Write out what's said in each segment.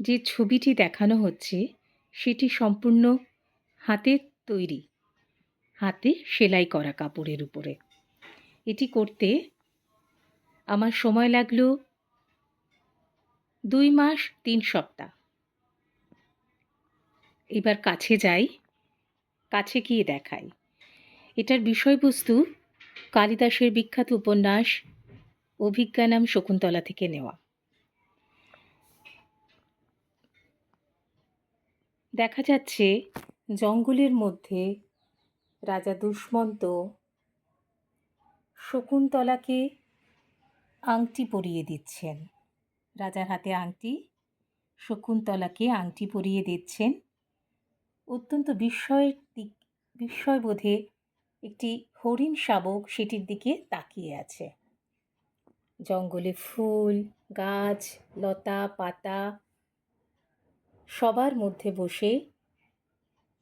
যে ছবিটি দেখানো হচ্ছে, সেটি সম্পূর্ণ হাতের তৈরি। হাতে সেলাই করা কাপড়ের উপরে। এটি করতে আমার সময় লাগল দুই মাস তিন সপ্তাহ। এবার কাছে যাই, কাছে গিয়ে দেখাই। এটার বিষয়বস্তু কালিদাসের বিখ্যাত উপন্যাস অভিজ্ঞানাম শকুন্তলা থেকে নেওয়া। দেখা যাচ্ছে জঙ্গলের মধ্যে রাজা দুষ্মন্ত শকুন্তলাকে আংটি পরিয়ে দিচ্ছেন। রাজার হাতে আংটি, শকুন্তলাকে আংটি পরিয়ে দিচ্ছেন। অত্যন্ত বিস্ময়ের দিক, বিস্ময়বোধে একটি হরিণ শাবক সেটির দিকে তাকিয়ে আছে। জঙ্গলে ফুল, গাছ, লতা, পাতা সবার মধ্যে বসে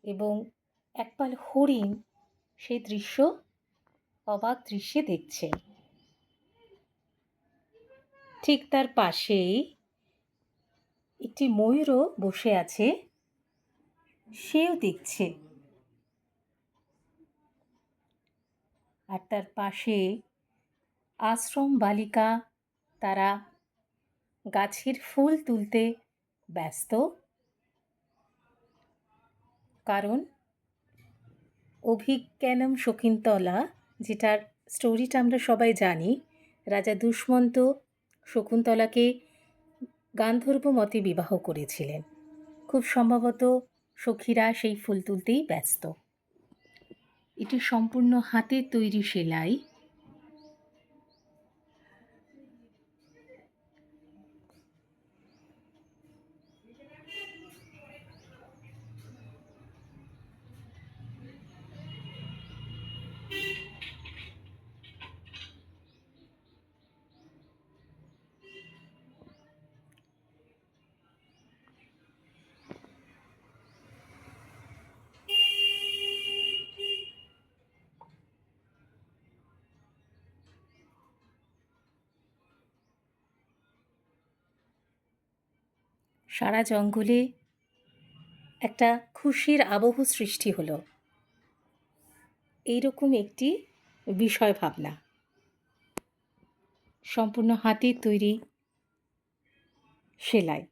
এবং একপাল হরিণ সেই দৃশ্য অবাক দৃশ্যে দেখছে। ঠিক তার পাশেই একটি ময়ূরও বসে আছে, সেও দেখছে। আর তার পাশে আশ্রম বালিকা, তারা গাছের ফুল তুলতে ব্যস্ত। কারণ অভিজ্ঞানম শকুন্তলা, যেটার স্টোরিটা আমরা সবাই জানি, রাজা দুষ্মন্ত শকুন্তলাকে গান্ধর্ব মতে বিবাহ করেছিলেন। খুব সম্ভবত সখীরা সেই ফুল তুলতেই ব্যস্ত। এটি সম্পূর্ণ হাতে তৈরি সেলাই সারা জঙ্গলে একটা খুশির আবহ সৃষ্টি হলো। এইরকম একটি বিষয় ভাবনা। সম্পূর্ণ হাতের তৈরি সেলাই।